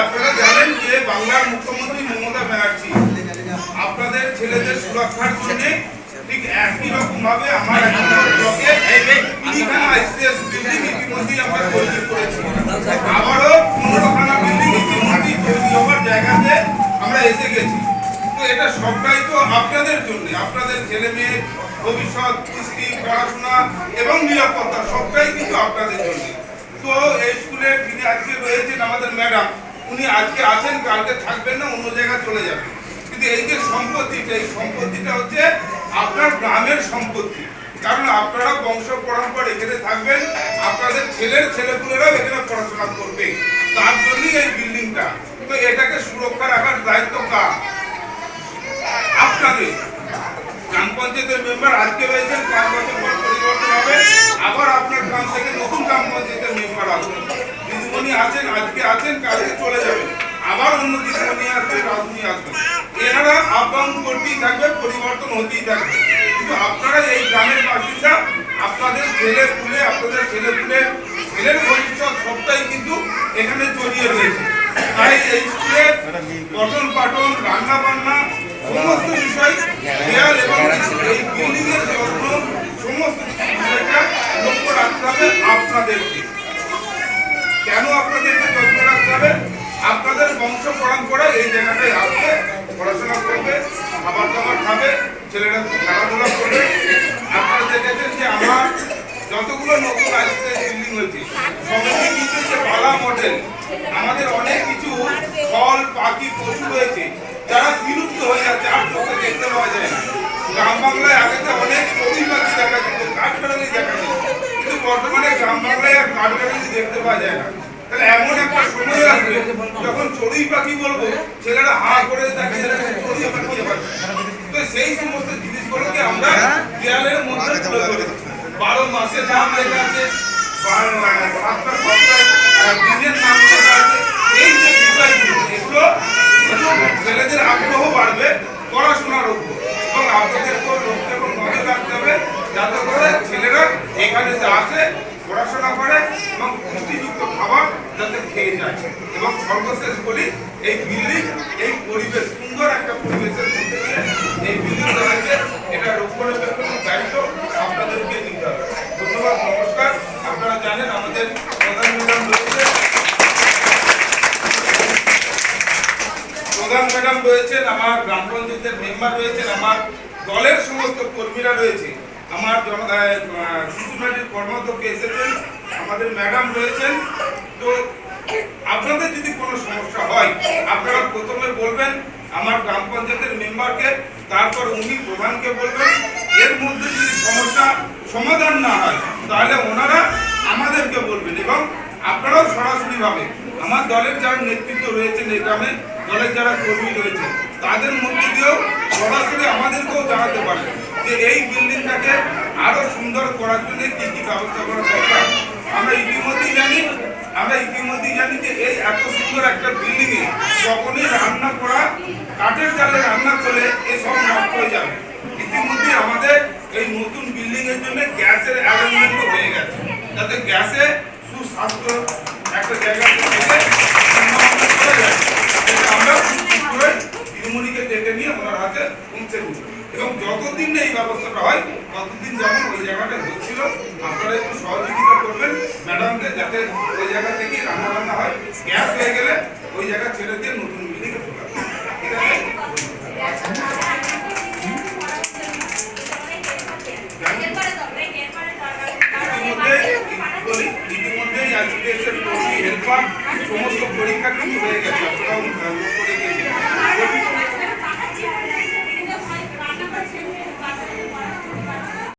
আপনারা জানেন যে বাংলার মুখ্যমন্ত্রী মমতা ব্যানার্জি আপনাদের ছেলেদের সুরক্ষার জন্য ঠিক একই রকম ভাবে আমার তো এটা সবটাই তো আপনাদের জন্য, আপনাদের ভবিষ্যৎ পড়াশোনা এবং নিরাপত্তা সবটাই কিন্তু আপনাদের জন্য। তো এই স্কুলে যিনি আজকে রয়েছেন আমাদের ম্যাডাম উনি আজকে আছেন, কালকে থাকবেন না, অন্য জায়গায় চলে যাবেন। কিন্তু এই যে সম্পত্তিটা, এই সম্পত্তিটা হচ্ছে আপনার গ্রামের সম্পত্তি। কারণ আপনারা বংশ পরম্পর এখানে থাকবেন, আপনাদের ছেলের ছেলেপুলেরাও এখানে পড়াশোনা করবে। তার জন্যই এই বিল্ডিংটা। তো এটাকে সুরক্ষা রাখার দায়িত্ব কার? আপনাদের। গ্রাম পঞ্চায়েতের মেম্বার আজকে রয়েছেন পাঁচ বছর পর পরিবর্তন হবে। আবার আপনার গ্রাম থেকে নতুন গ্রাম পঞ্চায়েতের মেম্বার আসবেন দিদিমণি আছেন, আজকে আছেন, কালকে চলে যাবেন। আবার অন্য দিদিমণি আসবেন রাজনী আসবেন এনারা আপ করতেই থাকবে, পরিবর্তন হতেই থাকবে। কিন্তু আপনারা এই গ্রামের বাসিন্দা, আপনাদের ছেলে পুলে আপনাদের ছেলে পুলে ছেলের ভবিষ্যৎ সবটাই কিন্তু এখানে জড়িয়ে রয়েছে। তাই এই স্কুলের পঠন পাঠন, রান্না বান্না, সমস্ত বিষয় দেয়াল এবং এই বিল্ডিং এর যত্ন, সমস্ত বিষয়টা লক্ষ্য রাখতে হবে আপনাদেরকে। কেন আপনাদেরকে যত্ন রাখতে হবে? আপনাদের বংশ পরম্পরা এই জায়গাটায় আসবে, পড়াশোনা করবে খাবার দাবার খাবে, ছেলেরা খেলাধুলা করবে। আপনারা দেখেছেন যে আমার যতগুলো নতুন আসছে বিল্ডিং হয়েছে, সবাই কিন্তু যে পালা মডেল আমাদের অনেক কিছু ফল পাখি পশু রয়েছে যারা বিলুপ্ত হয়ে যাচ্ছে আর চোখে দেখতে পাওয়া যায় না গ্রাম বাংলায় আগে তো অনেক চড়ুই পাখি দেখা যেত কাঠবেড়ালি দেখা যেত কিন্তু বর্তমানে গ্রাম বাংলায় আর কাঠবেড়ালি দেখতে পাওয়া যায় না তাহলে এমন একটা সময় আসবে বলব ছেলেরা হা করে থাকে চড়ুই পাখি এবার তো সেই সমস্ত জিনিসগুলোকে আমরা দেয়ালের মধ্যে তুলে বারো মাসে দাম লেখা আছে বারো- সাতটা সপ্তাহে দিনের নাম লেখা আছে এই যে বিষয়গুলো এগুলো এগুলো ছেলেদের আগ্রহ বাড়বে পড়াশোনার উপর এবং আপনাদেরকেও লক্ষ্য এবং নজর রাখতে হবে যাতে করে ছেলেরা এখানে যে আসে পড়াশোনা করে এবং পুষ্টিযুক্ত খাবার খেয়ে যায় এবং সর্বশেষ বলি, এই বিল্ডিং, এই পরিবেশ, সুন্দর একটা পরিবেশের মধ্যে দিয়ে এই বিল্ডিং রয়েছে এটা রক্ষণাবেক্ষণের দায়িত্ব আপনাদেরকে নিতে হবে। ধন্যবাদ, নমস্কার। আপনারা জানেন, আমাদের প্রধান ম্যাডাম রয়েছে। প্রধান ম্যাডাম রয়েছেন, আমার গ্রাম পঞ্চায়েতের মেম্বার রয়েছেন, আমার দলের সমস্ত কর্মীরা রয়েছে। আমার শিশুনাটির কর্মাধ্যক্ষ এসেছেন, আমাদের ম্যাডাম রয়েছেন। তো আপনাদের যদি কোনো সমস্যা হয়, আপনারা প্রথমে বলবেন আমার গ্রাম পঞ্চায়েতের মেম্বারকে, তারপর উনি প্রধানকে বলবেন। এর মধ্যে যদি সমস্যা, সমাধান না হয়, তাহলে ওনারা আমাদেরকে বলবেন এবং আপনারাও সরাসরি ভাবে আমার দলের যারা নেতৃত্ব রয়েছেন এই গ্রামে, দলের যারা কর্মী রয়েছে তাদের মধ্যে দিয়েও সরাসরি আমাদেরকেও জানাতে পারবে যে এই বিল্ডিংটাকে আরও সুন্দর করার জন্য কি কি ব্যবস্থা করা দরকার আমরা ইতিমধ্যেই জানি আমরা ইতিমধ্যেই জানি যে এই এত সুন্দর একটা বিল্ডিং এ যখনই রান্না করা কাঠের জালে রান্না করলে এসব নষ্ট হয়ে যাবে ইতিমধ্যে আমাদের এই নতুন বিল্ডিং এর জন্য গ্যাসের অ্যারেঞ্জমেন্ট হয়ে গেছে যাতে গ্যাসে সুস্বাস্থ্য একটা জায়গা থেকে সম্ভাবনা চলে যায় সেটা আমরা ঠিক করে দিদিমণিকে ডেকে নিয়ে ওনার হাতে পৌঁছে দিই এবং যতদিন না এই ব্যবস্থাটা হয় ততদিন যখন ওই জায়গাটা হচ্ছিল আপনারা একটু সহযোগিতা করবেন ম্যাডামকে যাতে ওই জায়গা থেকে রান্না বান্না হয়, গ্যাস হয়ে গেলে ওই জায়গা ছেড়ে দিয়ে নতুন বিল্ডিংয়ে ঠিক আছে? ইতিমধ্যেই আজকে এসে হেল্পার সমস্ত পরীক্ষা কিন্তু হয়ে গেছে। আপনারাও